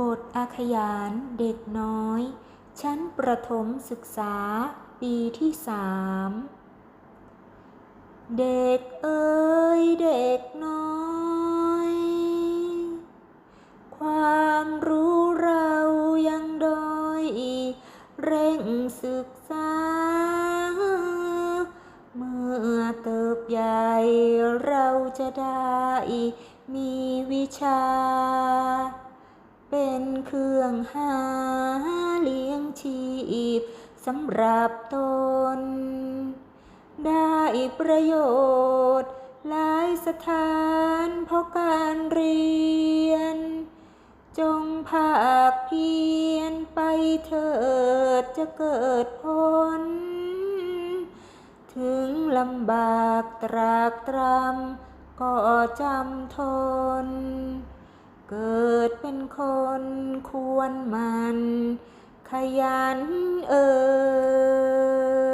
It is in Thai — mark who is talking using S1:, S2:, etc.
S1: บทอาขยานเด็กน้อย ชั้นประถมศึกษาปีที่สามเด็กเอ๋ยเด็กน้อย ความรู้เรายังด้อย เร่งศึกษา เมื่อเติบใหญ่เราจะได้มีวิชา เป็นเครื่องหาเลี้ยงชีพสำหรับตน ได้ประโยชน์ หลายสถานเพราะการเรียน จงภาคเพียนไปเถิดจะเกิดผล ถึงลำบากตรากตรำก็จำทนเกิดเป็น คนควรมัน ขยันเอ่